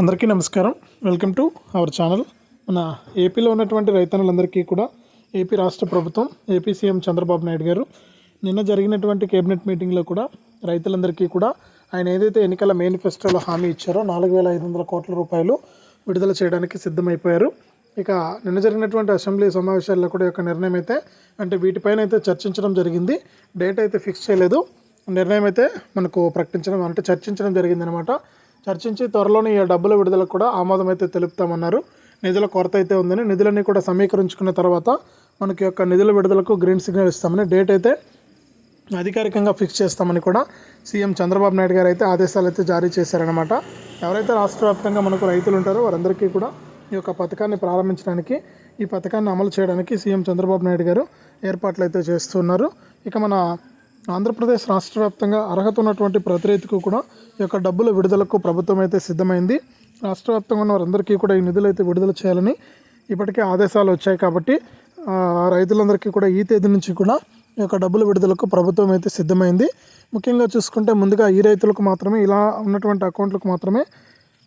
అందరికీ నమస్కారం. Welcome to our channel మన ఏపీలో ఉన్నటువంటి రైతన్నులందరికీ కూడా ఏపీ రాష్ట్ర ప్రభుత్వం ఏపీ సీఎం చంద్రబాబు నాయుడు గారు నిన్న జరిగినటువంటి కేబినెట్ మీటింగ్లో కూడా రైతులందరికీ కూడా ఆయన ఏదైతే ఎన్నికల మేనిఫెస్టోలో హామీ ఇచ్చారో నాలుగు వేల ఐదు వందల కోట్ల రూపాయలు విడుదల చేయడానికి సిద్ధమైపోయారు. ఇక నిన్న జరిగినటువంటి అసెంబ్లీ సమావేశాల్లో కూడా యొక్క నిర్ణయం అయితే అంటే వీటిపైన అయితే చర్చించడం జరిగింది. డేట్ అయితే ఫిక్స్ చేయలేదు. నిర్ణయం అయితే మనకు ప్రకటించడం అంటే చర్చించడం జరిగిందనమాట. చర్చించి త్వరలోనే ఈ డబ్బుల విడుదలకు కూడా ఆమోదం అయితే తెలుపుతామన్నారు. నిధుల కొరత అయితే ఉందని నిధులన్నీ కూడా సమీకరించుకున్న తర్వాత మనకి యొక్క నిధుల విడుదలకు గ్రీన్ సిగ్నల్ ఇస్తామని డేట్ అయితే అధికారికంగా ఫిక్స్ చేస్తామని కూడా సీఎం చంద్రబాబు నాయుడు గారు అయితే ఆదేశాలు అయితే జారీ చేశారనమాట ఎవరైతే రాష్ట్ర వ్యాప్తంగా మనకు రైతులు ఉంటారో వారందరికీ కూడా ఈ యొక్క పథకాన్ని ప్రారంభించడానికి ఈ పథకాన్ని అమలు చేయడానికి సీఎం చంద్రబాబు నాయుడు గారు ఏర్పాట్లు అయితే చేస్తున్నారు. ఇక మన ఆంధ్రప్రదేశ్ రాష్ట్ర వ్యాప్తంగా అర్హత ఉన్నటువంటి ప్రతి రైతుకు కూడా ఈ యొక్క డబ్బుల విడుదలకు ప్రభుత్వం అయితే సిద్ధమైంది. రాష్ట్ర వ్యాప్తంగా ఉన్న వారందరికీ కూడా ఈ నిధులు అయితే విడుదల చేయాలని ఇప్పటికే ఆదేశాలు వచ్చాయి కాబట్టి రైతులందరికీ కూడా ఈ తేదీ నుంచి కూడా ఈ యొక్క డబ్బుల విడుదలకు ప్రభుత్వం అయితే సిద్ధమైంది. ముఖ్యంగా చూసుకుంటే ముందుగా ఈ రైతులకు మాత్రమే ఇలా ఉన్నటువంటి అకౌంట్లకు మాత్రమే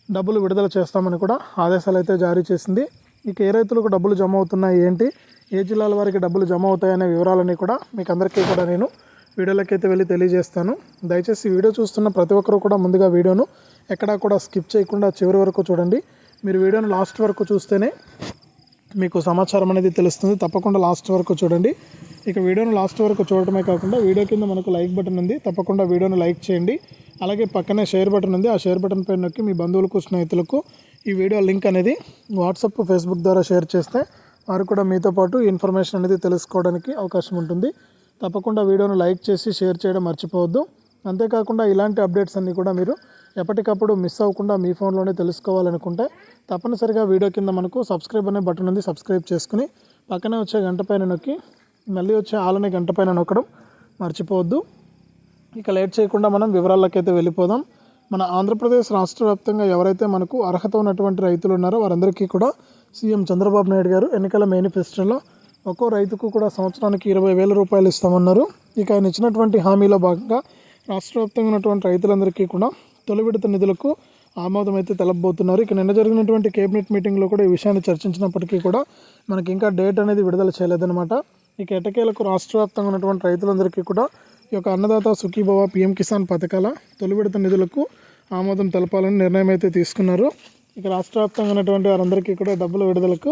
డబ్బులు విడుదల చేస్తామని కూడా ఆదేశాలు అయితే జారీ చేసింది. ఇక ఏ రైతులకు డబ్బులు జమ అవుతున్నాయి ఏంటి ఏ జిల్లాల వారికి డబ్బులు జమ అవుతాయనే వివరాలన్నీ కూడా మీకు అందరికీ కూడా నేను వీడియోలోకి అయితే వెళ్ళి తెలియజేస్తాను. దయచేసి వీడియో చూస్తున్న ప్రతి ఒక్కరు కూడా ముందుగా వీడియోను ఎక్కడా కూడా స్కిప్ చేయకుండా చివరి వరకు చూడండి. మీరు వీడియోను లాస్ట్ వరకు చూస్తేనే మీకు సమాచారం అనేది తెలుస్తుంది. తప్పకుండా లాస్ట్ వరకు చూడండి. ఇక వీడియోను లాస్ట్ వరకు చూడటమే కాకుండా వీడియో కింద మనకు లైక్ బటన్ ఉంది. తప్పకుండా వీడియోను లైక్ చేయండి. అలాగే పక్కనే షేర్ బటన్ ఉంది. ఆ షేర్ బటన్ పైన నొక్కి మీ బంధువులకు స్నేహితులకు ఈ వీడియో లింక్ అనేది వాట్సాప్ ఫేస్బుక్ ద్వారా షేర్ చేస్తే వారు కూడా మీతో పాటు ఇన్ఫర్మేషన్ అనేది తెలుసుకోవడానికి అవకాశం ఉంటుంది. తప్పకుండా వీడియోను లైక్ చేసి షేర్ చేయడం మర్చిపోవద్దు. అంతేకాకుండా ఇలాంటి అప్డేట్స్ అన్నీ కూడా మీరు ఎప్పటికప్పుడు మిస్ అవ్వకుండా మీ ఫోన్లోనే తెలుసుకోవాలనుకుంటే తప్పనిసరిగా వీడియో కింద మనకు సబ్స్క్రైబ్ అనే బటన్ ఉంది సబ్స్క్రైబ్ చేసుకుని పక్కనే వచ్చే గంట పైన నొక్కి మళ్ళీ వచ్చే ఆలనే గంట పైన నొక్కడం మర్చిపోవద్దు. ఇక లేట్ చేయకుండా మనం వివరాలకైతే వెళ్ళిపోదాం. మన ఆంధ్రప్రదేశ్ రాష్ట్ర వ్యాప్తంగా ఎవరైతే మనకు అర్హత ఉన్నటువంటి రైతులు ఉన్నారో వారందరికీ కూడా సీఎం చంద్రబాబు నాయుడు గారు ఎన్నికల మేనిఫెస్టోలో ఒక్కో రైతుకు కూడా సంవత్సరానికి ఇరవై వేల రూపాయలు ఇస్తామన్నారు. ఇక ఆయన ఇచ్చినటువంటి హామీలో భాగంగా రాష్ట్ర వ్యాప్తంగా ఉన్నటువంటి రైతులందరికీ కూడా తొలి విడత నిధులకు ఆమోదం అయితే తెలపబోతున్నారు ఇక నిన్న జరిగినటువంటి కేబినెట్ మీటింగ్లో కూడా ఈ విషయాన్ని చర్చించినప్పటికీ కూడా మనకి ఇంకా డేట్ అనేది విడుదల చేయలేదన్నమాట. ఇక ఎటకేలకు రాష్ట్ర వ్యాప్తంగా ఉన్నటువంటి రైతులందరికీ కూడా ఈ యొక్క అన్నదాత సుఖీభవ పిఎం కిసాన్ పథకాల తొలి విడత నిధులకు ఆమోదం తెలపాలని నిర్ణయం అయితే తీసుకున్నారు. ఇక రాష్ట్ర వ్యాప్తంగా ఉన్నటువంటి వారందరికీ కూడా డబ్బుల విడుదలకు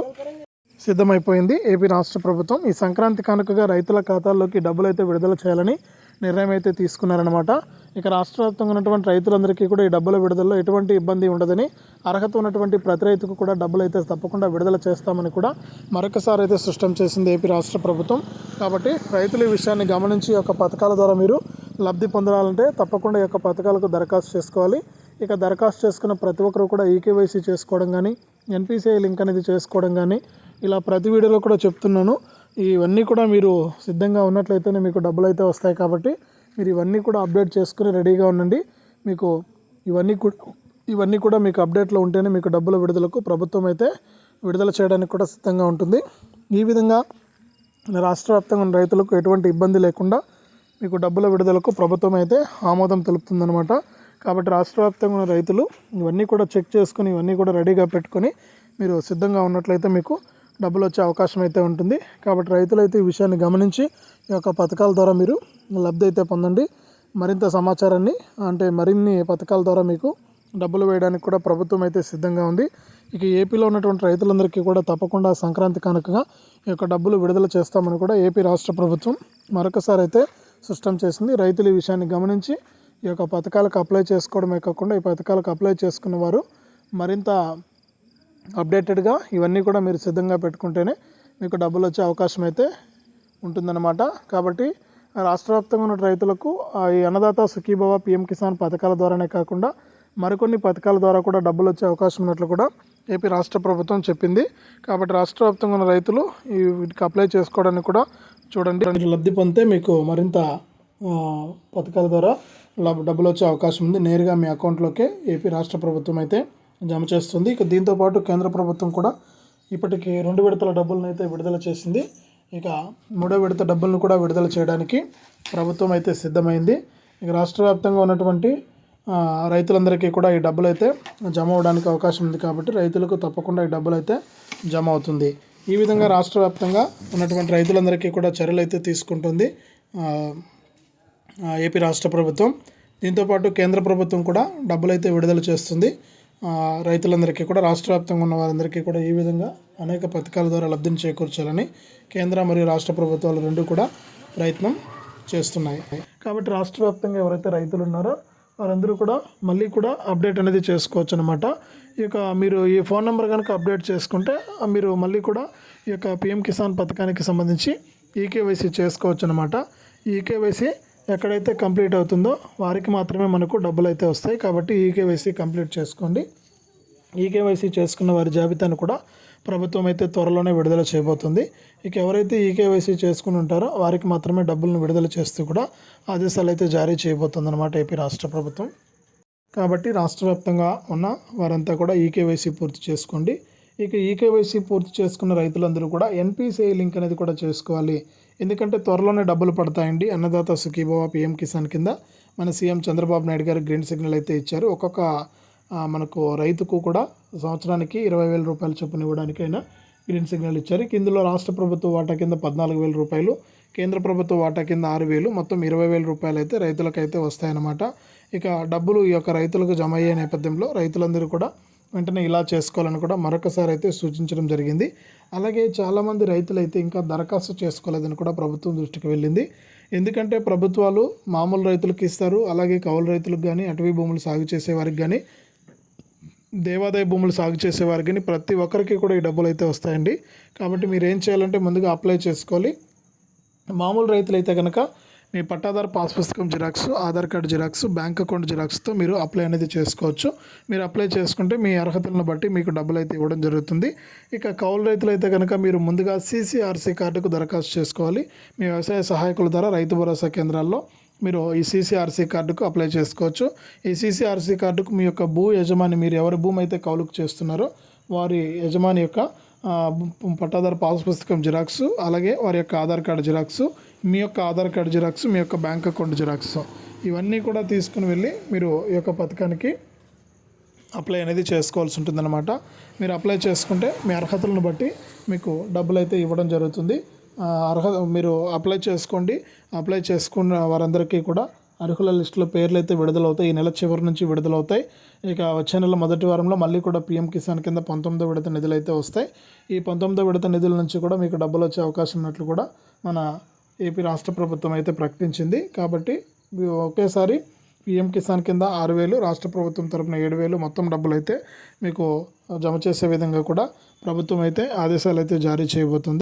సిద్ధమైపోయింది. ఏపీ రాష్ట్ర ప్రభుత్వం ఈ సంక్రాంతి కానుకగా రైతుల ఖాతాల్లోకి డబ్బులు అయితే విడుదల చేయాలని నిర్ణయం అయితే తీసుకున్నారనమాట ఇక రాష్ట్ర వ్యాప్తంగా ఉన్నటువంటి రైతులందరికీ కూడా ఈ డబ్బుల విడుదలలో ఎటువంటి ఇబ్బంది ఉండదని అర్హత ఉన్నటువంటి ప్రతి రైతుకు కూడా డబ్బులు అయితే తప్పకుండా విడుదల చేస్తామని కూడా మరొకసారి అయితే స్పష్టం చేసింది ఏపీ రాష్ట్ర ప్రభుత్వం. కాబట్టి రైతులు ఈ విషయాన్ని గమనించి ఒక యొక్క పథకాల ద్వారా మీరు లబ్ధి పొందాలంటే తప్పకుండా ఈ యొక్క పథకాలకు దరఖాస్తు చేసుకోవాలి. ఇక దరఖాస్తు చేసుకున్న ప్రతి ఒక్కరు కూడా ఈకేవైసీ చేసుకోవడం కానీ ఎన్పిసిఐ లింక్ అనేది చేసుకోవడం కానీ ఇలా ప్రతి వీడియోలో కూడా చెప్తున్నాను. ఇవన్నీ కూడా మీరు సిద్ధంగా ఉన్నట్లయితేనే మీకు డబ్బులు అయితే వస్తాయి కాబట్టి మీరు ఇవన్నీ కూడా అప్డేట్ చేసుకుని రెడీగా ఉండండి. మీకు ఇవన్నీ కూడా ఇవన్నీ కూడా మీకు అప్డేట్లో ఉంటేనే మీకు డబ్బుల విడుదలకు ప్రభుత్వం అయితే విడుదల చేయడానికి కూడా సిద్ధంగా ఉంటుంది. ఈ విధంగా రాష్ట్ర వ్యాప్తంగా ఉన్న రైతులకు ఎటువంటి ఇబ్బంది లేకుండా మీకు డబ్బుల విడుదలకు ప్రభుత్వం అయితే ఆమోదం తెలుపుతుందనమాట కాబట్టి రాష్ట్ర వ్యాప్తంగా ఉన్న రైతులు ఇవన్నీ కూడా చెక్ చేసుకుని ఇవన్నీ కూడా రెడీగా పెట్టుకొని మీరు సిద్ధంగా ఉన్నట్లయితే మీకు డబ్బులు వచ్చే అవకాశం అయితే ఉంటుంది. కాబట్టి రైతులు అయితే ఈ విషయాన్ని గమనించి ఈ యొక్క పథకాల ద్వారా మీరు లబ్ధి అయితే పొందండి. మరింత సమాచారాన్ని అంటే మరిన్ని పథకాల ద్వారా మీకు డబ్బులు వేయడానికి కూడా ప్రభుత్వం అయితే సిద్ధంగా ఉంది. ఇక ఏపీలో ఉన్నటువంటి రైతులందరికీ కూడా తప్పకుండా సంక్రాంతి కనుకగా ఈ యొక్క డబ్బులు విడుదల చేస్తామని కూడా ఏపీ రాష్ట్ర ప్రభుత్వం మరొకసారి అయితే స్పష్టం చేసింది. రైతులు ఈ విషయాన్ని గమనించి ఈ యొక్క పథకాలకు అప్లై చేసుకోవడమే కాకుండా ఈ పథకాలకు అప్లై చేసుకున్న వారు మరింత అప్డేటెడ్గా ఇవన్నీ కూడా మీరు సిద్ధంగా పెట్టుకుంటేనే మీకు డబ్బులు వచ్చే అవకాశం అయితే ఉంటుందన్నమాట. కాబట్టి రాష్ట్ర వ్యాప్తంగా ఉన్న రైతులకు ఆ, ఈ అన్నదాత సుఖీభవ పిఎం కిసాన్ పథకాల ద్వారానే కాకుండా మరికొన్ని పథకాల ద్వారా కూడా డబ్బులు వచ్చే అవకాశం ఉన్నట్లు కూడా ఏపీ రాష్ట్ర ప్రభుత్వం చెప్పింది. కాబట్టి రాష్ట్ర వ్యాప్తంగా ఉన్న రైతులు ఈ వీటికి అప్లై చేసుకోవడానికి కూడా చూడండి. లబ్ధి పొందితే మీకు మరింత పథకాల ద్వారా లబ్ డబ్బులు వచ్చే అవకాశం ఉంది. నేరుగా మీ అకౌంట్లోకే ఏపీ రాష్ట్ర ప్రభుత్వం అయితే జమ చేస్తుంది. ఇక దీంతో పాటు కేంద్ర ప్రభుత్వం కూడా ఇప్పటికి రెండు విడతల డబ్బులను అయితే విడుదల చేసింది. ఇక మూడో విడత డబ్బులను కూడా విడుదల చేయడానికి ప్రభుత్వం అయితే సిద్ధమైంది. ఇక రాష్ట్ర వ్యాప్తంగా ఉన్నటువంటి రైతులందరికీ కూడా ఈ డబ్బులు అయితే జమ అవడానికి అవకాశం ఉంది కాబట్టి రైతులకు తప్పకుండా ఈ డబ్బులు అయితే జమ అవుతుంది. ఈ విధంగా రాష్ట్ర వ్యాప్తంగా ఉన్నటువంటి రైతులందరికీ కూడా చర్యలు అయితే తీసుకుంటుంది ఏపీ రాష్ట్ర ప్రభుత్వం. దీంతోపాటు కేంద్ర ప్రభుత్వం కూడా డబ్బులు అయితే విడుదల చేస్తుంది. రైతులందరికీ కూడా రాష్ట్ర వ్యాప్తంగా ఉన్న వారందరికీ కూడా ఈ విధంగా అనేక పథకాల ద్వారా లబ్ధిని చేకూర్చాలని కేంద్ర మరియు రాష్ట్ర ప్రభుత్వాలు రెండు కూడా ప్రయత్నం చేస్తున్నాయి. కాబట్టి రాష్ట్ర వ్యాప్తంగా ఎవరైతే రైతులు ఉన్నారో వారందరూ కూడా మళ్ళీ కూడా అప్డేట్ అనేది చేసుకోవచ్చు అనమాట ఈ యొక్క మీరు ఈ ఫోన్ నెంబర్ కనుక అప్డేట్ చేసుకుంటే మీరు మళ్ళీ కూడా ఈ యొక్క పిఎం కిసాన్ పథకానికి సంబంధించి ఈకేవైసీ చేసుకోవచ్చు అనమాట ఈకేవైసీ ఎక్కడైతే కంప్లీట్ అవుతుందో వారికి మాత్రమే మనకు డబ్బులు అయితే వస్తాయి. కాబట్టి ఈకేవైసీ కంప్లీట్ చేసుకోండి. ఈకేవైసీ చేసుకున్న వారి జాబితాను కూడా ప్రభుత్వం అయితే త్వరలోనే విడుదల చేయబోతుంది. ఇక ఎవరైతే ఈకేవైసీ చేసుకుని ఉంటారో వారికి మాత్రమే డబ్బులను విడుదల చేస్తూ కూడా ఆదేశాలు అయితే జారీ చేయబోతుంది అనమాట ఏపీ రాష్ట్ర ప్రభుత్వం. కాబట్టి రాష్ట్ర వ్యాప్తంగా ఉన్న వారంతా కూడా ఈకేవైసీ పూర్తి చేసుకోండి. ఇక ఈకేవైసీ పూర్తి చేసుకున్న రైతులందరూ కూడా ఎన్పిసిఐ లింక్ అనేది కూడా చేసుకోవాలి. ఎందుకంటే త్వరలోనే డబ్బులు పడతాయండి. అన్నదాత సుఖీభవ పిఎం కిసాన్ కింద మన సీఎం చంద్రబాబు నాయుడు గారు గ్రీన్ సిగ్నల్ అయితే ఇచ్చారు. ఒక్కొక్క మనకు రైతుకు కూడా సంవత్సరానికి ఇరవై వేల రూపాయలు చొప్పున ఇవ్వడానికైనా గ్రీన్ సిగ్నల్ ఇచ్చారు. ఇందులో రాష్ట్ర ప్రభుత్వ వాటా కింద పద్నాలుగు వేల రూపాయలు కేంద్ర ప్రభుత్వ వాటా కింద ఆరు వేలు మొత్తం ఇరవై వేల రూపాయలు అయితే రైతులకైతే వస్తాయన్నమాట. ఇక డబ్బులు ఈ యొక్క రైతులకు జమ అయ్యే నేపథ్యంలో రైతులందరూ కూడా వెంటనే ఇలా చేసుకోవాలని కూడా మరొకసారి అయితే సూచించడం జరిగింది. అలాగే చాలామంది రైతులు అయితే ఇంకా దరఖాస్తు చేసుకోలేదని కూడా ప్రభుత్వం దృష్టికి వెళ్ళింది. ఎందుకంటే ప్రభుత్వాలు మామూలు రైతులకు ఇస్తారు అలాగే కౌలు రైతులకు కానీ అటవీ భూములు సాగు చేసేవారికి కానీ దేవాదాయ భూములు సాగు చేసేవారికి కానీ ప్రతి ఒక్కరికి కూడా ఈ డబ్బులు అయితే వస్తాయండి. కాబట్టి మీరు ఏం చేయాలంటే ముందుగా అప్లై చేసుకోవాలి. మామూలు రైతులు అయితే కనుక మీ పట్టాదారు పాస్ పుస్తకం xerox Aadhaar card xerox bank account జిరాక్స్తో మీరు అప్లై అనేది చేసుకోవచ్చు. మీరు అప్లై చేసుకుంటే మీ అర్హతలను బట్టి మీకు డబ్బులు అయితే ఇవ్వడం జరుగుతుంది. ఇక కౌలు రైతులు అయితే కనుక మీరు ముందుగా సీసీఆర్సీ కార్డుకు దరఖాస్తు చేసుకోవాలి. మీ వ్యవసాయ సహాయకుల ద్వారా రైతు భరోసా కేంద్రాల్లో మీరు ఈ సీసీఆర్సీ కార్డుకు అప్లై చేసుకోవచ్చు. ఈ సీసీఆర్సీ కార్డుకు మీ యొక్క భూ యజమాని మీరు ఎవరి భూమి అయితే కౌలుకు చేస్తున్నారో వారి యజమాని యొక్క పట్టాదారు పాస్ పుస్తకం జిరాక్స్ అలాగే వారి యొక్క ఆధార్ కార్డు జిరాక్స్ మీ యొక్క ఆధార్ కార్డు జిరాక్స్ మీ యొక్క బ్యాంక్ అకౌంట్ జిరాక్స్. ఇవన్నీ కూడా తీసుకుని వెళ్ళి మీరు ఈ యొక్క పథకానికి అప్లై అనేది చేసుకోవాల్సి ఉంటుందన్నమాట. మీరు అప్లై చేసుకుంటే మీ అర్హతలను బట్టి మీకు డబ్బులు అయితే ఇవ్వడం జరుగుతుంది. అర్హత మీరు అప్లై చేసుకోండి. అప్లై చేసుకున్న వారందరికీ కూడా అర్హుల లిస్టులో పేర్లు అయితే విడుదలవుతాయి. ఈ నెల చివరి నుంచి విడుదలవుతాయి. ఇక వచ్చే నెల మొదటి వారంలో మళ్ళీ కూడా పీఎం కిసాన్ కింద పంతొమ్మిదో విడత నిధులు అయితే వస్తాయి. ఈ పంతొమ్మిదో విడత నిధుల నుంచి కూడా మీకు డబ్బులు వచ్చే అవకాశం ఉన్నట్లు కూడా మన ఏపీ రాష్ట్ర ప్రభుత్వం అయితే ప్రకటించింది. కాబట్టి ఒకేసారి పీఎం కిసాన్ కింద ఆరు వేలు రాష్ట్ర ప్రభుత్వం తరపున ఏడు వేలు మొత్తం డబ్బులు అయితే మీకు జమ చేసే విధంగా కూడా ప్రభుత్వం అయితే ఆదేశాలు అయితే జారీ చేయబోతుంది.